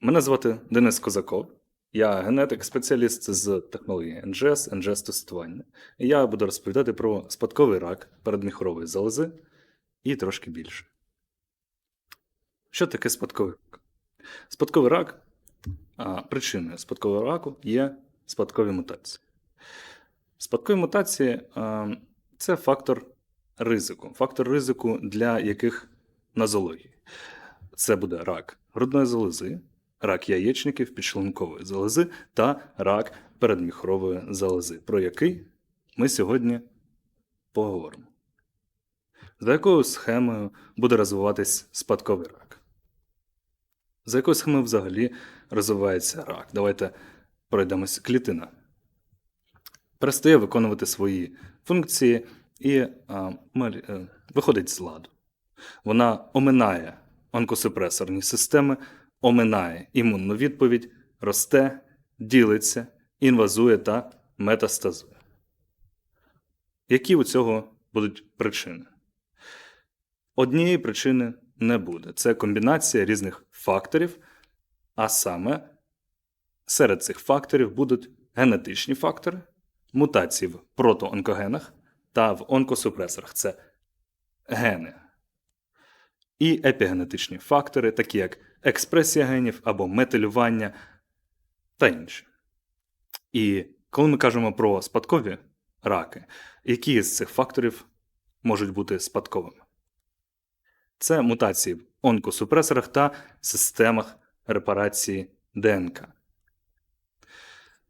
Мене звати Денис Козаков. Я генетик, спеціаліст з технології NGS, NGS тестування. І я буду розповідати про спадковий рак передміхорової залози і трошки більше. Що таке спадковий рак? Спадковий рак, а, причиною спадкового раку є спадкові мутації. Спадкові мутації а, це фактор ризику, фактор ризику для яких нозологій. Це буде рак грудної залози, рак яєчників підшлункової залози та рак передміхорової залози, про який ми сьогодні поговоримо. За якою схемою буде розвиватись спадковий рак? За якою схемою взагалі розвивається рак? Давайте пройдемось. Клітина перестає виконувати свої функції і а, мер- е, виходить з ладу. Вона оминає онкосупресорні системи, оминає імунну відповідь, росте, ділиться, інвазує та метастазує. Які у цього будуть причини? Однієї причини не буде. Це комбінація різних факторів, а саме серед цих факторів будуть генетичні фактори, мутації в протоонкогенах та в онкосупресорах це гени. І епігенетичні фактори, такі як експресія генів або метилювання та інші. І коли ми кажемо про спадкові раки, які з цих факторів можуть бути спадковими? Це мутації в онкосупресорах та системах репарації ДНК.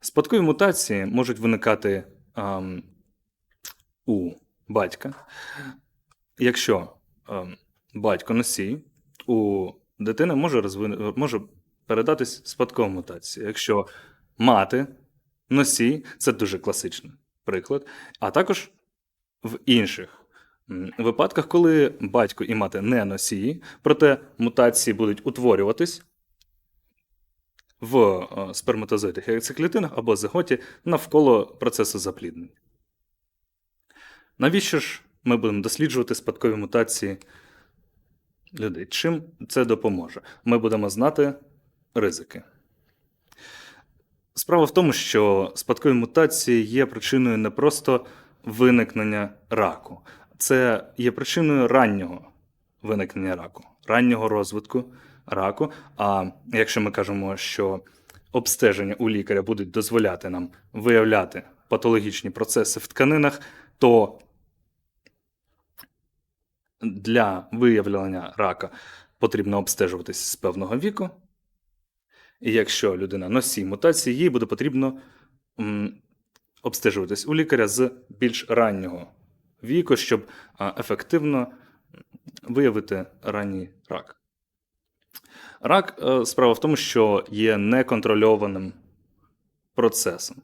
Спадкові мутації можуть виникати ам, у батька, якщо ам, батько носій, у дитини може, розвин... може передатись спадкова мутація. Якщо мати носій, це дуже класичний приклад, а також в інших випадках, коли батько і мати не носії, проте мутації будуть утворюватись в е, сперматозоїдах і яйцеклітинах або зиготі навколо процесу запліднення. Навіщо ж ми будемо досліджувати спадкові мутації людей? Чим це допоможе? Ми будемо знати ризики. Справа в тому, що спадкові мутації є причиною не просто виникнення раку, це є причиною раннього виникнення раку, раннього розвитку раку. А якщо ми кажемо, що обстеження у лікаря будуть дозволяти нам виявляти патологічні процеси в тканинах, то для виявлення рака потрібно обстежуватись з певного віку. І якщо людина носій мутації, їй буде потрібно обстежуватись у лікаря з більш раннього віку, щоб ефективно виявити ранній рак. Рак е, справа в тому, що є неконтрольованим процесом.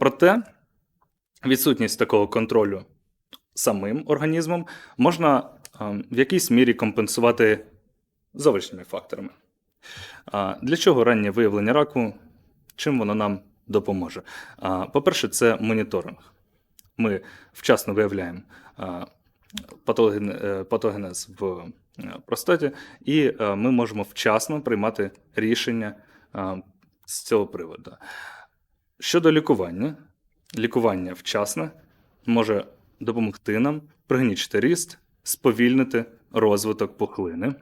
Проте відсутність такого контролю самим організмом можна в якійсь мірі компенсувати зовнішніми факторами. Для чого раннє виявлення раку? Чим воно нам допоможе? По-перше, це моніторинг. Ми вчасно виявляємо патоген- е, патогенез в е, простаті, і е, ми можемо вчасно приймати рішення з цього приводу. Щодо лікування, лікування вчасне може допомогти нам пригнічити ріст, сповільнити розвиток пухлини,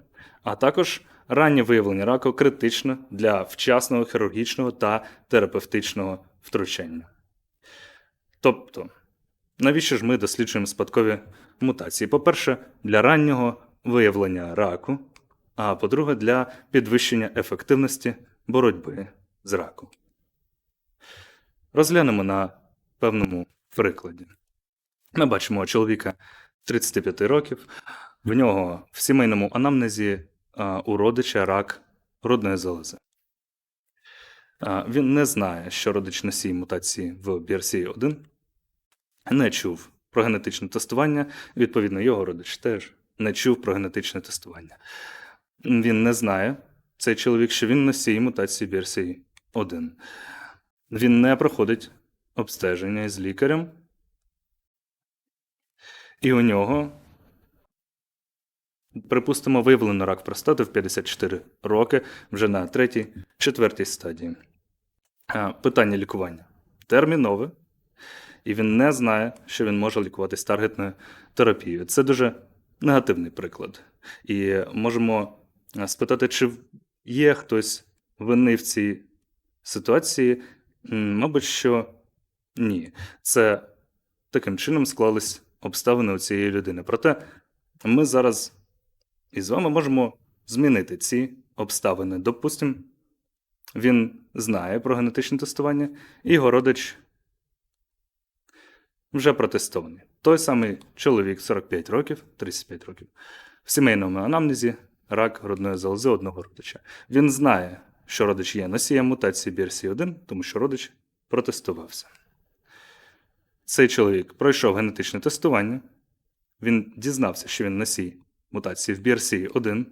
а також раннє виявлення раку критично для вчасного хірургічного та терапевтичного втручання. Тобто, навіщо ж ми досліджуємо спадкові мутації? По-перше, для раннього виявлення раку, а по-друге, для підвищення ефективності боротьби з раком. Розглянемо на певному прикладі. Ми бачимо чоловіка 35 років, в нього в сімейному анамнезі у родича рак грудної залози. Він не знає, що родич носій мутації в BRCA1, не чув про генетичне тестування, відповідно, його родич теж не чув про генетичне тестування. Він не знає, цей чоловік, що він носій мутації BRCA1. Він не проходить обстеження з лікарем, і у нього Припустимо, виявлено рак простати в 54 роки, вже на третій, четвертій стадії. Питання лікування термінове, і він не знає, що він може лікуватись таргетною терапією. Це дуже негативний приклад. І можемо спитати, чи є хтось винний в цій ситуації? Мабуть, що ні. Це таким чином склались обставини у цієї людини. Проте ми зараз із вами можемо змінити ці обставини. Допустимо, він знає про генетичне тестування, і його родич вже протестований. Той самий чоловік 45 років, 35 років, в сімейному анамнезі рак грудної залози одного родича. Він знає, що родич є носієм мутації BRCA1, тому що родич протестувався. Цей чоловік пройшов генетичне тестування. Він дізнався, що він носій мутації в BRCA1.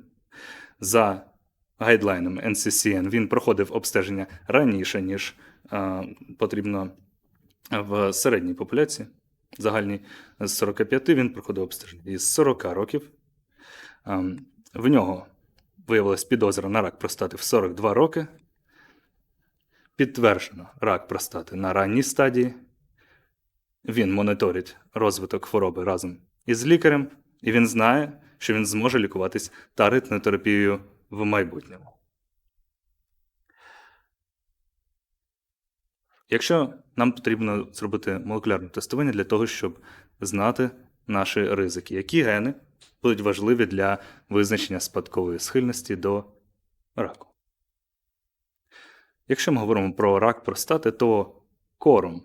За гайдлайнами NCCN він проходив обстеження раніше, ніж а, потрібно в середній популяції. Загальній з 45 він проходив обстеження. Із 40 років а, в нього виявилась підозра на рак простати в 42 роки. Підтверджено рак простати на ранній стадії. Він моніторить розвиток хвороби разом із лікарем, і він знає, що він зможе лікуватись таргетною терапією в майбутньому. Якщо нам потрібно зробити молекулярне тестування для того, щоб знати наші ризики, які гени будуть важливі для визначення спадкової схильності до раку. Якщо ми говоримо про рак простати, то кором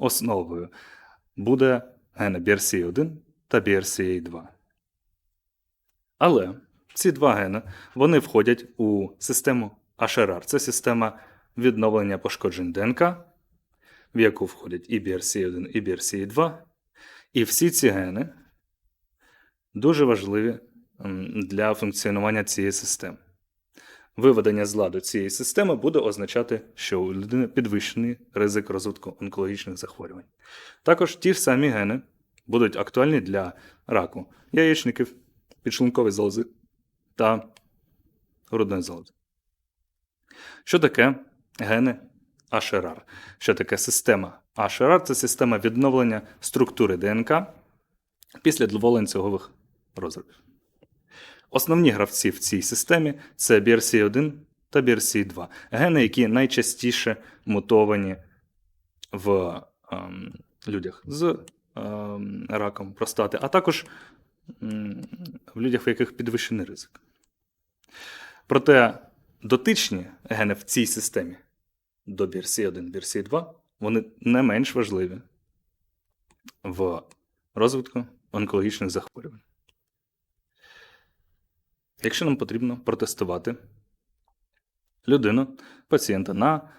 основою буде гени BRCA1 та BRCA2. Але ці два гени вони входять у систему HRR. Це система відновлення пошкоджень ДНК, в яку входять і BRCA1, і BRCA2. І всі ці гени дуже важливі для функціонування цієї системи. Виведення з ладу цієї системи буде означати, що у людини підвищений ризик розвитку онкологічних захворювань. Також ті ж самі гени будуть актуальні для раку яєчників, підшлункової залози та грудної залози. Що таке гени HRR? Що таке система HRR? Це система відновлення структури ДНК після дволанцюгових розривів. Основні гравці в цій системі це BRCA1 та BRCA2, гени, які найчастіше мутовані в ем, людях з ем, раком простати, а також м, в людях, в яких підвищений ризик. Проте дотичні гени в цій системі до BRCA1, BRCA2, вони не менш важливі в розвитку онкологічних захворювань. Якщо нам потрібно протестувати людину, пацієнта на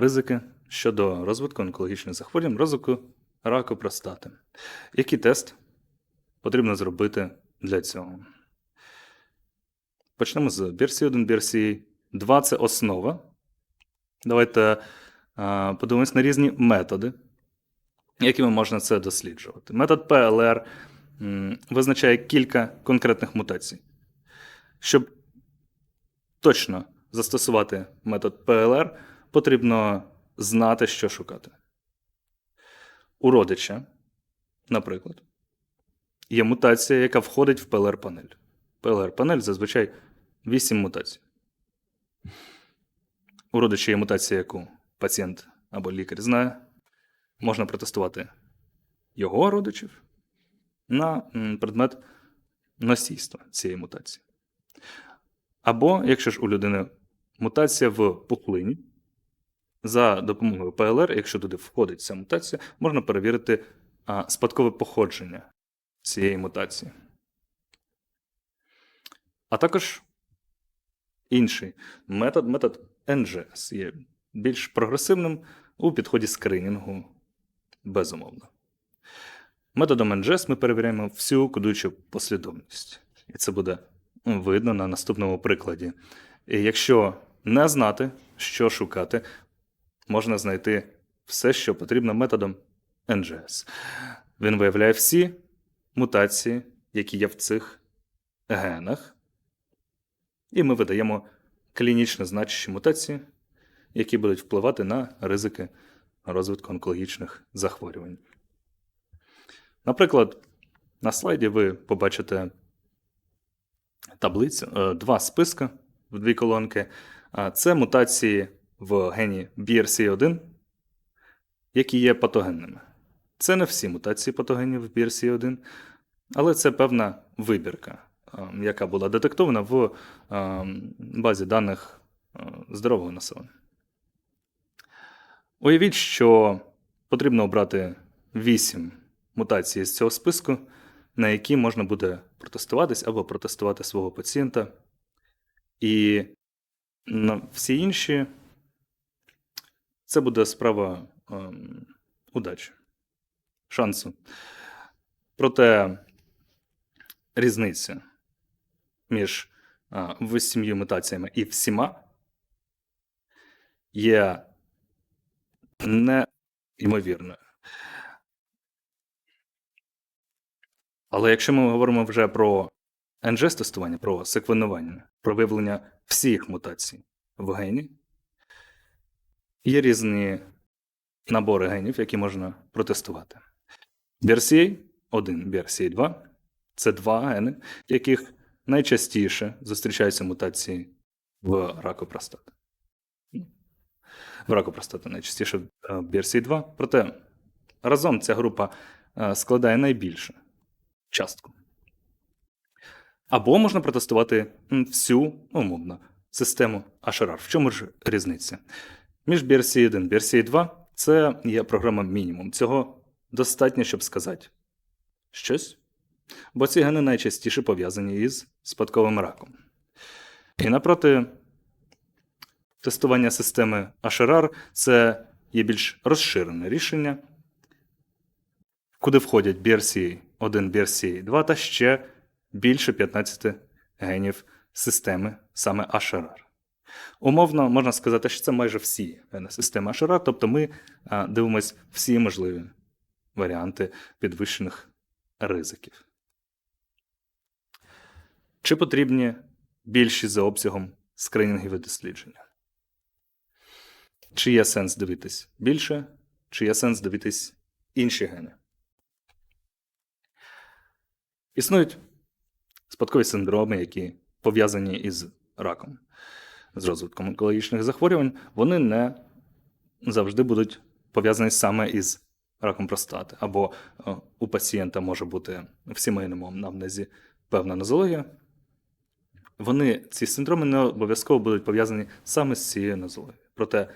ризики щодо розвитку онкологічних захворювань, розвитку раку простати, який тест потрібно зробити для цього? Почнемо з BRCA1, BRCA2 це основа. Давайте а, подивимось на різні методи, якими можна це досліджувати. Метод PLR визначає кілька конкретних мутацій. Щоб точно застосувати метод PLR, потрібно знати, що шукати. У родича, наприклад, є мутація, яка входить в PLR-панель. PLR-панель зазвичай 8 мутацій. У родича є мутація, яку пацієнт або лікар знає. Можна протестувати його родичів на предмет носійства цієї мутації. Або, якщо ж у людини мутація в пухлині, за допомогою ПЛР, якщо туди входить ця мутація, можна перевірити а, спадкове походження цієї мутації. А також інший метод, метод NGS є більш прогресивним у підході скринінгу, безумовно. Методом NGS ми перевіряємо всю кодуючу послідовність. І це буде видно на наступному прикладі. І якщо не знати, що шукати, можна знайти все, що потрібно методом NGS. Він виявляє всі мутації, які є в цих генах, і ми видаємо клінічно значущі мутації, які будуть впливати на ризики розвитку онкологічних захворювань. Наприклад, на слайді ви побачите таблицю, е, два списка в дві колонки. Це мутації в гені BRCA1, які є патогенними. Це не всі мутації патогенів в BRCA1, але це певна вибірка, е, яка була детектована в е, базі даних здорового населення. Уявіть, що потрібно обрати 8 мутацій з цього списку, на які можна буде протестуватись або протестувати свого пацієнта. І на всі інші це буде справа ем, удачі, шансу. Проте різниця між а, восьмью мутаціями і всіма є неймовірною. Але якщо ми говоримо вже про NGS-тестування, про секвенування, про виявлення всіх мутацій в гені, є різні набори генів, які можна протестувати. BRCA 1, BRCA 2 це два гени, в яких найчастіше зустрічаються мутації в раку простати. В раку простати найчастіше е, BRCA 2 проте разом ця група е, складає найбільшу частку. Або можна протестувати всю умовно систему HRR. В чому ж різниця? Між BRCA 1 і BRCA 2 це є програма мінімум. Цього достатньо, щоб сказати щось. Бо ці гени найчастіше пов'язані із спадковим раком. І напроти, тестування системи HRR це є більш розширене рішення, куди входять BRCA 1, BRCA 2 та ще більше 15 генів системи саме HRR. Умовно, можна сказати, що це майже всі системи HRR, тобто ми дивимося всі можливі варіанти підвищених ризиків. Чи потрібні більші за обсягом скринінгові дослідження? Чи є сенс дивитись більше, чи є сенс дивитись інші гени? Існують спадкові синдроми, які пов'язані із раком, з розвитком онкологічних захворювань, вони не завжди будуть пов'язані саме із раком простати. Або е, у пацієнта може бути в сімейному анамнезі певна нозологія. Вони, ці синдроми, не обов'язково будуть пов'язані саме з цією нозологією. Проте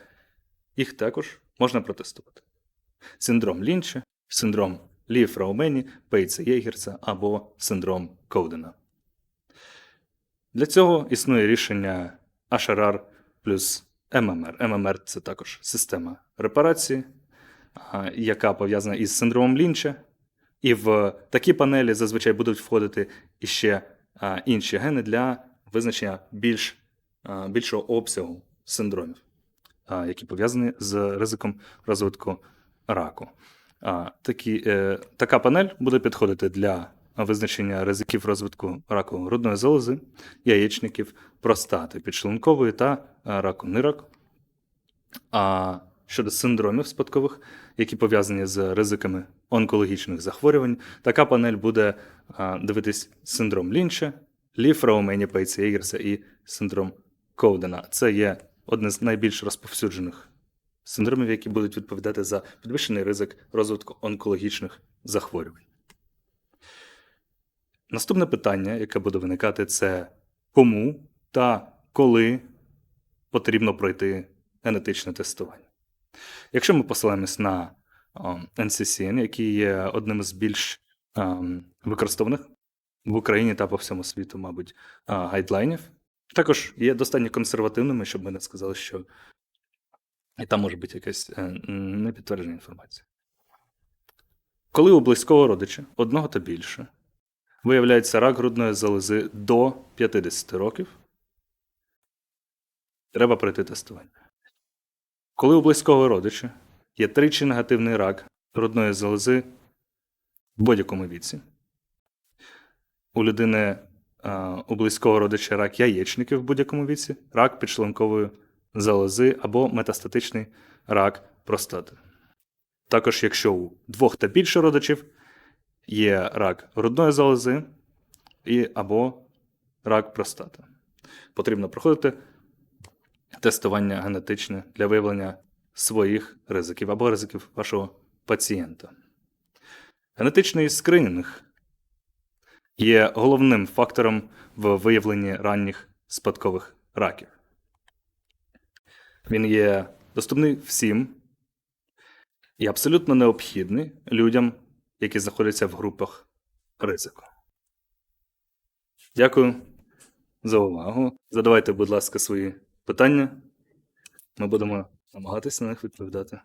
їх також можна протестувати. Синдром Лінча, синдром Лі Фраумені, Пейца Єгерца або синдром Коудена. Для цього існує рішення HRR плюс ММР. ММР це також система репарації, яка пов'язана із синдромом Лінча. І в такі панелі зазвичай будуть входити іще інші гени для визначення більш, більшого обсягу синдромів, які пов'язані з ризиком розвитку раку. А, такі, е, така панель буде підходити для визначення ризиків розвитку раку грудної залози, яєчників, простати, підшлункової та е, раку нирок. А щодо синдромів спадкових, які пов'язані з ризиками онкологічних захворювань, така панель буде а, дивитись синдром Лінча, Ліфраумені Пейца Єгерса і синдром Коудена. Це є одне з найбільш розповсюджених синдромів, які будуть відповідати за підвищений ризик розвитку онкологічних захворювань. Наступне питання, яке буде виникати, це кому та коли потрібно пройти генетичне тестування. Якщо ми посилаємось на NCCN, який є одним з більш використованих в Україні та по всьому світу, мабуть, гайдлайнів, також є достатньо консервативними, щоб ми не сказали, що і там може бути якась е, непідтверджена інформація. Коли у близького родича, одного та більше, виявляється рак грудної залози до 50 років, треба пройти тестування. Коли у близького родича є тричі негативний рак грудної залози в будь-якому віці, у людини у близького родича рак яєчників в будь-якому віці, рак підшлункової залози або метастатичний рак простати. Також, якщо у двох та більше родичів є рак грудної залози і, або рак простати, потрібно проходити тестування генетичне для виявлення своїх ризиків або ризиків вашого пацієнта. Генетичний скринінг є головним фактором в виявленні ранніх спадкових раків. Він є доступний всім і абсолютно необхідний людям, які знаходяться в групах ризику. Дякую за увагу. Задавайте, будь ласка, свої питання. Ми будемо намагатися на них відповідати.